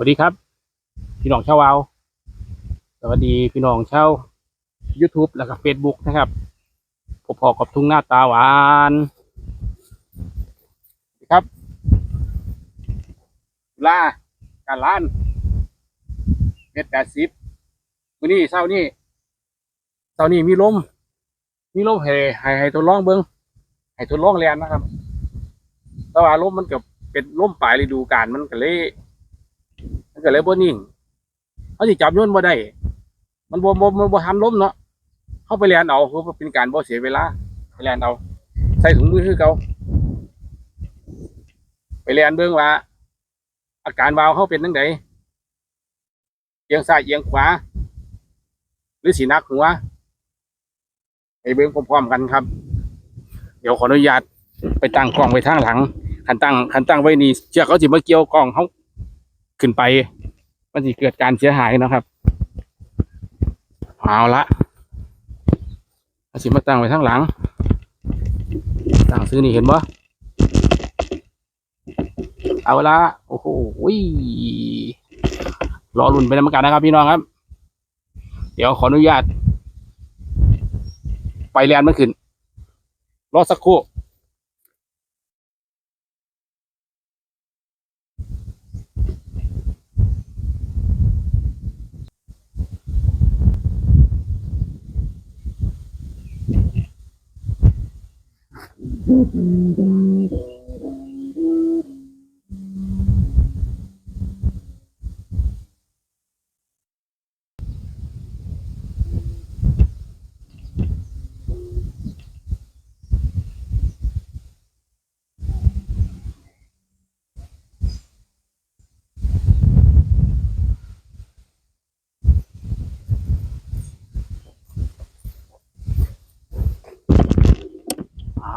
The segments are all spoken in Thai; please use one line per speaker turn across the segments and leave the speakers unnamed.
วัสดีครับ พี่น้องชาววาวสวัสดีพี่น้องชาว YouTube แล้วก็ Facebook นะครับพบพอกับทุ่งหน้าตาหวานครับลาการล้านเม็ดแปดสิบมื้อนี้เช้านี้เช้านี้มีลม มีลมให้ให้ให้ทดลองเบิ้งให้ทดลองเรียนนะครับแต่ว่าลมมันกับเป็นลมปลายฤดูกาลมันก็เลย มันก็เลยบ่นิ่งเขาสิจับโยนบ่ได้ มันบ่บ่มันบ่ทันล้มเนาะเข้าไปเรียนเอาคือเป็นการบ่เสียเวลาไปเรียนเอาใส่ถุงมือคือเก่าไปเรียนเบิ่งว่า อาการวาวเขาเป็นจังไดเอียงซ้ายเอียงขวา หรือสีนักหัวไปเบิ่งพร้อมๆกันครับ เดี๋ยวขออนุญาตไปตั้งกล้องไว้ทางหลังคันตั้งคันตั้งไว้นี่เชือกเขาสิมาเกี่ยวกล้องเขา ขึ้นไป มันจะเกิดการเสียหายนะครับเอาละเอาสิมาตั้งไว้ข้างหลัง ตั้งซื้อนี่เห็นบ่เอาละโอ้โหรอรุ่นไปนำกันนะครับพี่น้องครับ เดี๋ยวขออนุญาต ไปเรียนมันขึ้น รอสักครู่ Thank you.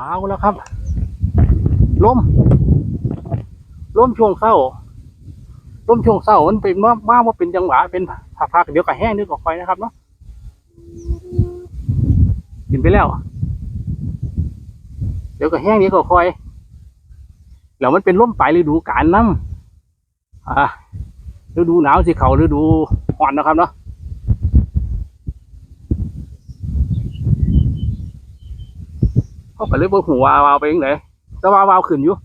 เอาแล้วครับ ลม ลมช่วงเข้า ลมช่วงเศร้ามันเป็นว่าว่าว่าเป็นจังหวะเป็นพักๆเดี๋ยวก็แห้งเดี๋ยวก็ค่อยนะครับเนาะกินไปแล้ว เดี๋ยวก็แห้งเดี๋ยวก็คอยแล้วมันเป็นลมปลายฤดูกาลน้ำอ่าฤดูหนาวสิเขาฤดูร้อนนะครับเนาะ เขาก็เลยบ่หูวาวาวไปยังไงแต่วาวาวขึ้นอยู่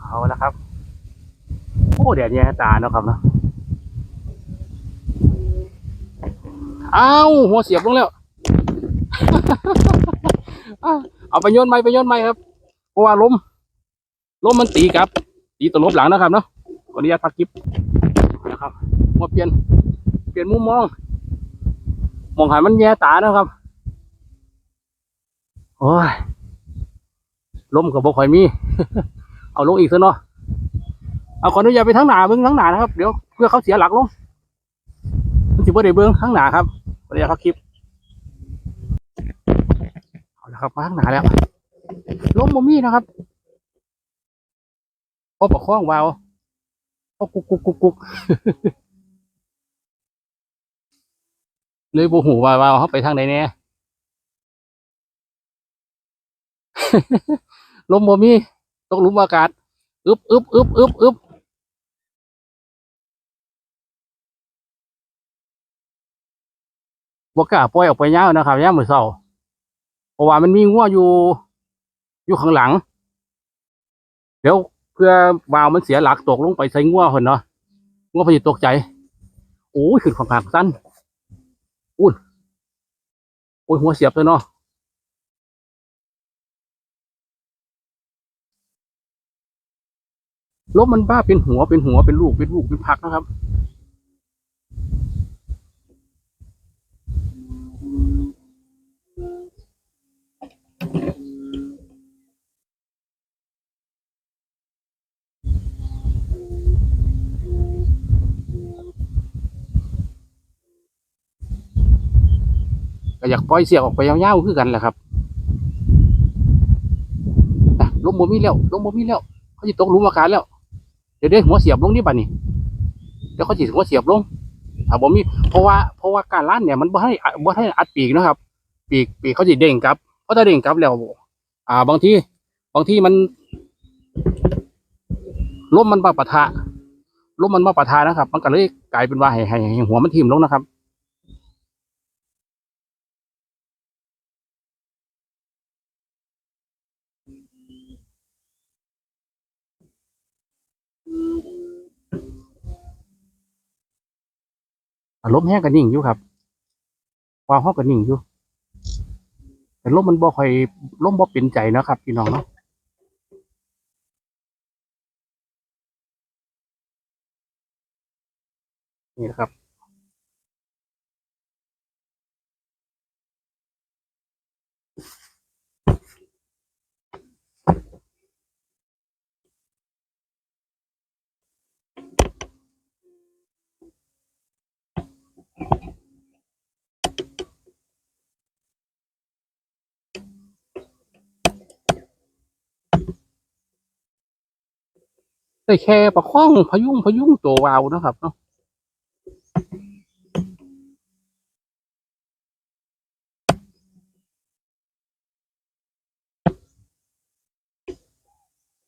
เอาละครับโอ้แดดแย่ตาเนาะครับเนาะเอาหัวเสียบลงแล้ว เอาไปโยนไม้ไปโยนไม้ครับ เพราะว่าลมล้มมันตีกลับ ตีตวลบหลังนะครับเนาะขออนุญาตพักคลิปนะครับมาเปลี่ยน เปลี่ยนมุมมอง มองหันมันแย่ตานะครับ โอ้ยลมกับบ่ค่อยมี เอาลงอีกซะเนาะ เอาขออนุญาตไปทั้งหนาเบิ้งทั้งหนานะครับ เดี๋ยวเพื่อเขาเสียหลักลงมันสิบ่ได้เบิ้งทั้งหนาครับขออนุญาตพักคลิป เอาละครับมาทั้งหนาแล้วลมบ่มีนะครับพอประคองวาวพอกุกกุกกุกกุก เลยบ่หูว่าว่าเขาไปทางไหนแน่ ลมบ่มีตกหลุมอากาศอึบอึบอึบอึบอึบบ่กล้าปล่อยออกไปยาวนะครับยามมื้อเช้าเพราะว่ามันมีงัวอยู่ อยู่ข้างหลัง เดี๋ยวเพื่อวาวมันเสียหลักตกลงไปใส่งัวเพิ่นเนาะงัวพิ่นสิตกใจ โอ้ยขึ้นของขางสั้น โอ้ยหัวเสียบเลยเนาะลบมันบ้าเป็นหัวเป็นหัวเป็นลูกเป็นลูกเป็นพักนะครับ ก็อยากปล่อยเสียออกไปยาวๆคือกันแหละครับนะลมบ่มีแล้วลมบ่มีแล้ว เขาจะตกหลุมอากาศแล้ว เดี๋ยวได้หัวเสียบลงนี่บัดนี้เดี๋ยวเขาจะหัวเสียบลงถ้าบ่มีเพราะว่าเพราะว่าการล้านเนี่ยมันบ่ให้บ่ให้อัดปีกนะครับ ปีกปีกเขาจะเด้งกลับเพราะถ้าเด้งกลับแล้วอ่า บางทีบางทีมันลมมันมาปะทะลมมันมาปะทะนะครับ มันก็เลยกลายเป็นว่าให้ให้หัวมันทิ่มลงนะครับ อารมณ์แห้งกันนิ่งอยู่ครับความห้องกันนิ่งอยู่ แต่ลมมันบ่ค่อยลมบ่เป็นใจนะครับพี่น้องเนาะนี่นะครับ ได้แค่ประคองพยุงพยุงตัววาวนะครับเนาะ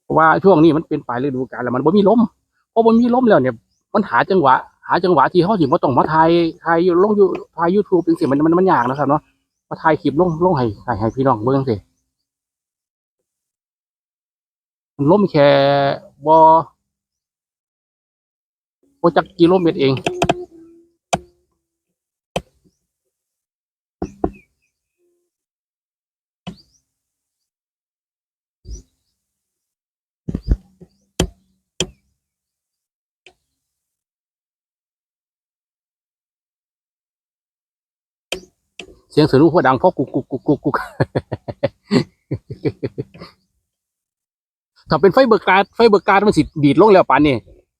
เพราะว่าช่วงนี้มันเป็นปลายฤดูกาลแล้วมันบ่มีลมพอบ่มีลมแล้วเนี่ย มันหาจังหวะ หาจังหวะที่เขาสิบ่ต้องมาถ่ายถ่ายลงยูถ่ายยูทูบเป็นสิมันมันมันยากนะครับเนาะมาถ่ายคลิปลงลงให้ให้ให้พี่น้องเบิ่งสิมัน ล่มแค่บ่บ่จักกิโลเมตรเองเสียงเสือลูกหัวดังเพราะกุกกุกกุกกุกกุก ถ้าเป็นไฟเบอร์การ์ดไฟเบอร์การ์ดมันสิดีดลงแล้วปานนี่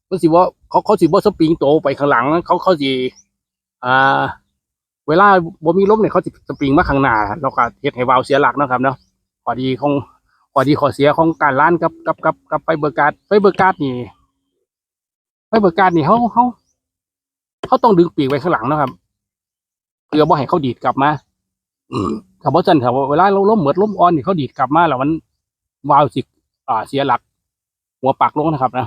มันสิว่าเขาเขาสิว่าสปริงโตไปข้างหลัง เขาเขาสิอ่าเวลาบ่มีลมเนี่ยเขาสิสปริงมาข้างหน้าแล้วก็เฮ็ดให้วาล์วเสียหลักนะครับเนาะข้อดีของข้อดีข้อเสียของการล้านกับกับกับกับไฟเบอร์การ์ดไฟเบอร์การ์ดนี่ไฟเบอร์การ์ดนี่เขาเขาเขาต้องดึงปีกไว้ข้างหลังนะครับเพื่อบ่ให้เขาดีดกลับมาอืมถ้าบ่ซั่นถ้าว่าเวลาเราล้มเหมือดล้มอ่อนนี่เขาดีดกลับมาแล้วมันวาล์วสิ อ่าเสียหลัก หัวปักลงนะครับนะ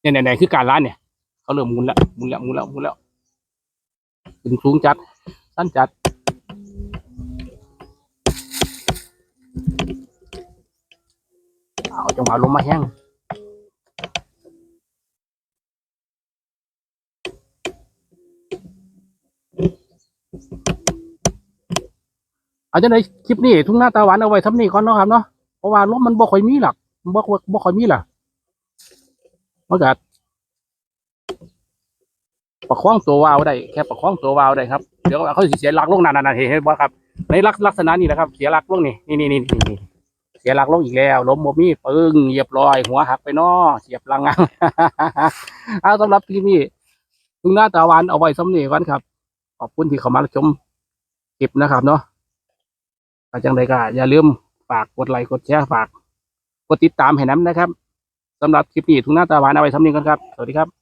เนี่ยเนี่ยๆคือการล้านเนี่ยเขาเริ่มมุนแล้วมุนแล้วมุนแล้วมุนแล้วถึงสูงจัดสั้นจัดเอาจังหวะลมมาแห้งอาจะในคลิปนี้ทุ่งหน้าตาหวานเอาไว้ทำนี่ก่อนเนาะครับเนาะเพราะว่าลมมันบ่ค่อยมีหรอก บ่บ่บ่ค่อยมีหรอกมันก็ประคองตัววาวได้แค่ประคองตัววาวได้ครับเดี๋ยวเขาเสียหลักลงนานๆเห็นเห็นบ่ครับ ในลักลักษณะนี้นะครับ เสียหลักลงนี่นี่นี่นี่นี่เสียหลักลงอีกแล้วล้มบ่มีปึ้งเหยียบรอย หัวหักไปนอเสียบลังงเอาสำหรับคลิปนี้ทุ่งหน้าตาวานเอาไว้สำเนีก่อนครับ ขอบคุณที่เข้ามาชมคลิปนะครับเนาะถ้าจังใดก็อย่าลืมฝากกดไลค์กดแชร์ฝาก กดติดตามให้น้ำนะครับสำหรับคลิปนี้ทุกหน้าตาหวานเอาไว้สำเนีก่อนครับ สวัสดีครับ